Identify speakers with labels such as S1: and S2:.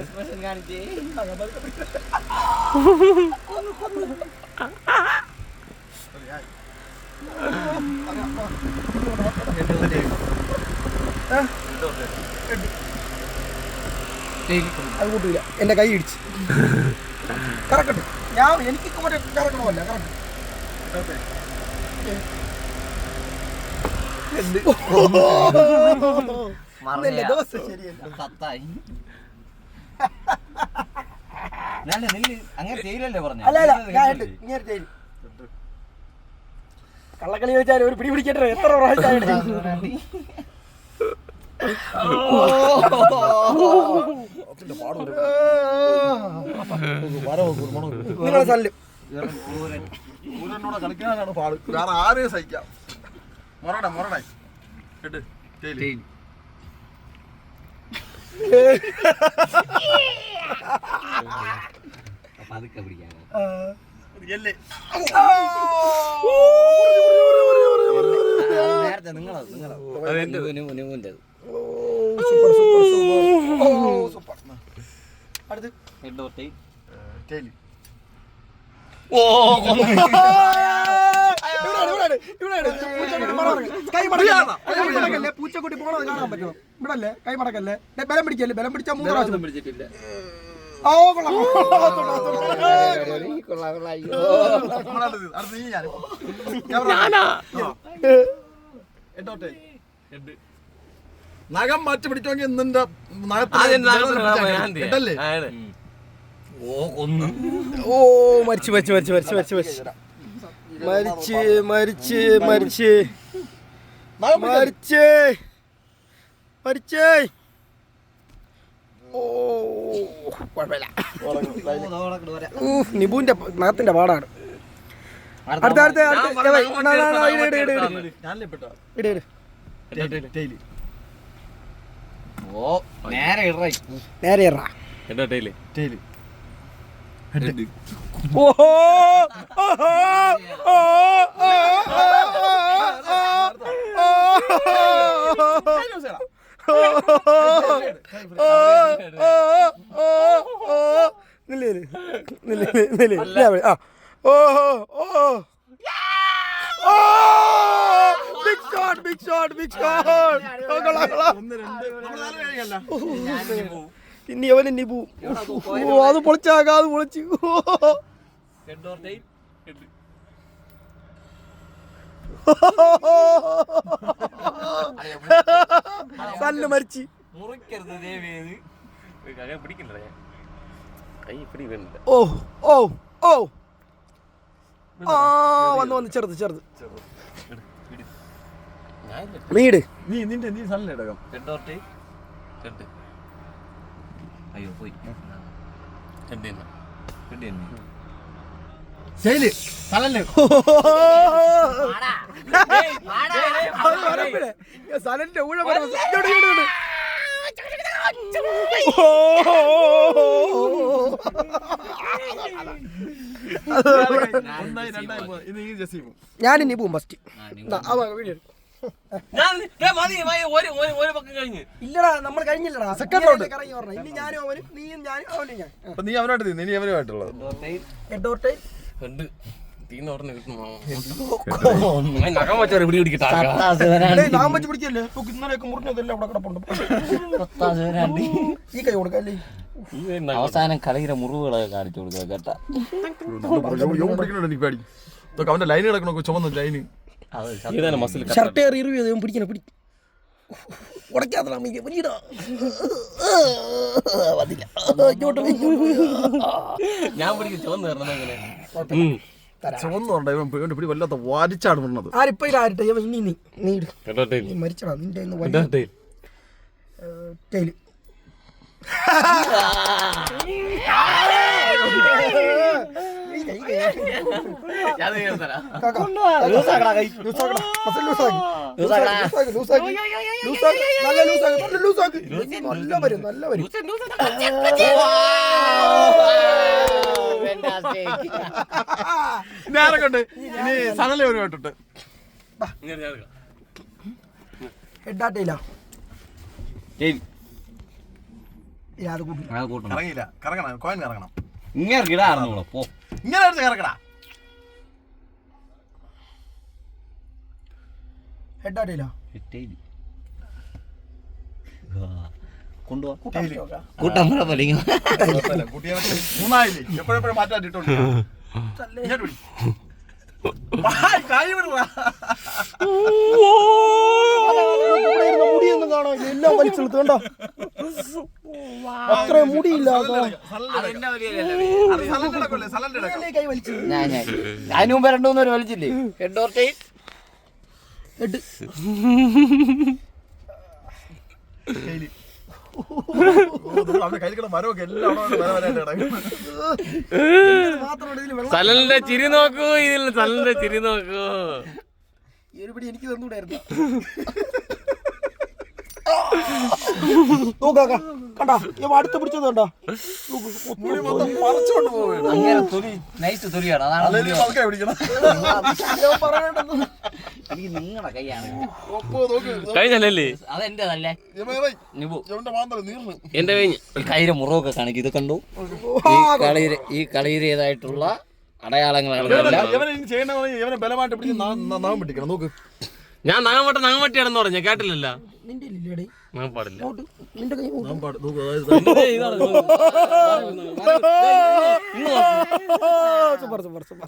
S1: Expression കാണിച്ചേ.
S2: എന്റെ കൈ ഇടിച്ച്. കറക്കട്ടെ. ഞാൻ എനിക്ക് മറ്റേ കറക്കണമല്ല കറക്റ്റ് കള്ളക്കളി വെച്ചാൽ ഒരു പിടി പിടിക്കട്ടെ എത്ര പ്രാവശ്യം നിങ്ങളെ സ്ഥലം
S3: ഊരനോടെ കളിക്കാനാണ് പാട്. വേറെ ആരെയും സഹിക്കാം. മൊറടെ മൊറടെ. കേട്ട്
S1: പതുക്കെ പിടിക്കാൻ നേരത്തെ നിങ്ങളത് നിങ്ങളത്
S2: സൂപ്പർ ഓ സൂപ്പർ അടുത്ത്
S1: ഹെഡ് ഓർട്ടി
S3: ജയിൽ
S2: ഇവിടെയാണ്, ഇവിടെയാണ്, ഇവിടെയാണ്. പൂച്ചക്കുട്ടി മണം ഇറങ്ങ്. കൈ മടക്കല്ലേ? കൈ പൂച്ചക്കുട്ടി പോണത് കാണാൻ പറ്റുമോ? ഇവിടെ അല്ലേ കൈ മടക്കല്ലേ? ബലം പിടിക്കല്ലേ? ബലം പിടിച്ചാൽ മൂന്ന് പ്രാവശ്യം.
S1: പിടിച്ചിട്ടില്ല.
S2: ഓ കൊള്ളാം.
S3: ഞാൻ എന്തോട്ടെ? നഖം മാറ്റി പിടിക്കുമെങ്കിൽ നിന്റെ നഖത്തില്ലേ
S1: ഓ കൊന്നു
S2: ഓ മരിച്ചു മരിച്ചു മരിച്ചു മരിച്ചു മരിച്ചു മരിച്ചു. മരിച്ച് മരിച്ച്. മരിച്ച്. മരിച്ചേ. ഓ കുഴപ്പമില്ല. ഓ നിബുവിന്റെ നഖത്തിന്റെ പാടാണ്. അടുത്ത അടുത്ത നേരെ ഏ, ഓ ഓ. ഓ ഇടാ,
S3: പെട്ടോ
S2: ഇട്, ഇട്.
S3: ജയിൽ
S1: ഓ
S2: ഓ ഓ. Big shot big shot big shot ഇനി അവൻ ഇനി പോവും അത് പൊളിച്ചാകാ അത് പൊളിച്ചു. സല്ല് മരിച്ച്.
S1: മുറിക്കരുത് ദേവിയത് പിടിക്കില്ല കൈ പിടി വേണ്ട
S2: ഓ ഓ ഓ. ആ വന്ന് വന്ന്. ചെറുത് ചെറുത്. നീട്
S3: നീ നിന്റെ നീ സല്ല
S1: ഹെഡ് അയ്യോ പോയി. തന്നെ ഹെഡ് തന്നെ
S3: ജയിൽ. സ്ഥലല്ലേ
S2: സലന്റെ ഊഴ ഞാൻ ഇനി പോവും. ഫസ്റ്റ് ഇല്ലടാ നമ്മൾ കഴിഞ്ഞില്ലടാ.
S3: സെക്കൻഡ് റൗണ്ട്
S2: കറങ്ങി പറഞ്ഞ ഇനി ഞാനും അവനും നീയും ഞാനും അവനും ഞാൻ.
S3: നീ അവനായിട്ട് ഇനി അവനുമായിട്ടുള്ളത്.
S2: ഹെഡ് ഓർ ടൈൽ
S1: ഹെഡ് തീന്ന് ഉടനെ കിട്ടുമോ നഖം വെച്ചാൽ പിടി പിടിക്കട്ടെ
S2: നാം വെച്ച് പിടിക്കല്ലേ നോക്ക് ഇന്നലെയൊക്കെ മുറിഞ്ഞതെല്ലാം അവിടെ കിടപ്പുണ്ട് ഈ കൈ കൊടുക്കല്ലേ
S1: അവസാനം കളിയുടെ മുറിവുകളൊക്കെ കാണിച്ചു കൊടുക്കുക കേട്ടാ
S3: എനിക്ക് പേടി അവന്റെ ലൈൻ കിടക്കണോ ചുമന്ന ലൈന്
S2: ഷർട്ട് പിടിക്കണം പിടി ഉടക്കാത്തടാ മീ വലിയടാ. വന്നില്ല. ഇങ്ങോട്ട്
S1: ഞാൻ പിടിക്കും ചുവന്ന് തരണം അങ്ങനെ
S3: പറഞ്ഞ ഇവൻ ഇവന്റെ പിടി വല്ലാത്ത വാരിച്ചാണ് പറഞ്ഞത്
S2: ആരിപ്പോ ഇതാരട്ടെ ഇവൻ ഇനി നീ നീ ഇട്. നീ മരിച്ചടാ നിന്റെ വലിയ ടൈൽ. ഈ നല്ല ലൂസാക്ക്, നല്ല ലൂസാക്ക്. നല്ല വരും നല്ല വരും
S3: ഞാനെ കൊണ്ട് ഇനി സനലെ അവനുമായിട്ടുണ്ട്
S2: ഹെഡാ ടൈലാ
S4: ശരി
S2: ഏ, അത് കൂട്ടി
S4: അത് കൂട്ടണം
S3: കറങ്ങിയില്ല കറങ്ങണം കോയിൻ കറങ്ങണം
S4: ഇങ്ങനെ കിടാറുന്നോളൂ പോ
S3: ഇങ്ങനെ എടുത്ത് കിടക്കടാ ഹെഡ് എപ്പോഴെപ്പോഴും മാറ്റാൻ ഇട്ടോണ്ട്.
S2: മുടിയൊന്നും എല്ലാം വലിച്ചെടുത്ത് കണ്ടോ? അത്ര മുടിയില്ല
S4: അതിന് മുമ്പ് രണ്ടു വലിച്ചില്ലേ? Head or tail
S2: head.
S3: Daily. ഓ, ദൂരം അവന്റെ എല്ലാം അവിടെ വരെ വരാനായിട്ട് കിടക്കുന്നു.
S2: വെള്ളം
S1: സലലിന്റെ ചിരി നോക്കൂ ഇതിൽ സലലിന്റെ ചിരി നോക്കൂ.
S2: എനിക്ക് തന്നൂടായിരുന്നു. നോക്കാക്ക കണ്ടാ? ഇവ അടുത്ത് പിടിച്ചത് കണ്ടാ?
S3: മുടി മൊത്തം പറിച്ചോണ്ട് പോവുകയാണ്.
S4: അങ്ങനെ തൊലി നൈസ് തൊലിയാണ്. അതാണ് എനിക്ക് നിങ്ങളുടെ കൈയാണ്.
S1: കഴിഞ്ഞല്ലേ
S4: അതെന്റേതല്ലേ.
S1: എന്റെ കഴിഞ്ഞ്
S4: കൈര കയ്യിലെ മുറിവൊക്കെ കാണിക്കും. ഇത് കണ്ടു? ഈ കളി ഈ കളിയിലേതായിട്ടുള്ള അടയാളങ്ങളാണ്
S1: ഞാൻ നങ്ങമട്ട നങ്ങമട്ടിയാണെന്ന് പറഞ്ഞ. കേട്ടില്ലല്ല.
S2: നിന്റെ ഇല്ലേടി
S1: ഞാൻ പാടില്ല.
S2: നിന്റെ കൈ
S3: ഞാൻ പാട് നോക്ക് അതായത്
S2: സൂപ്പർ സൂപ്പർ സൂപ്പർ.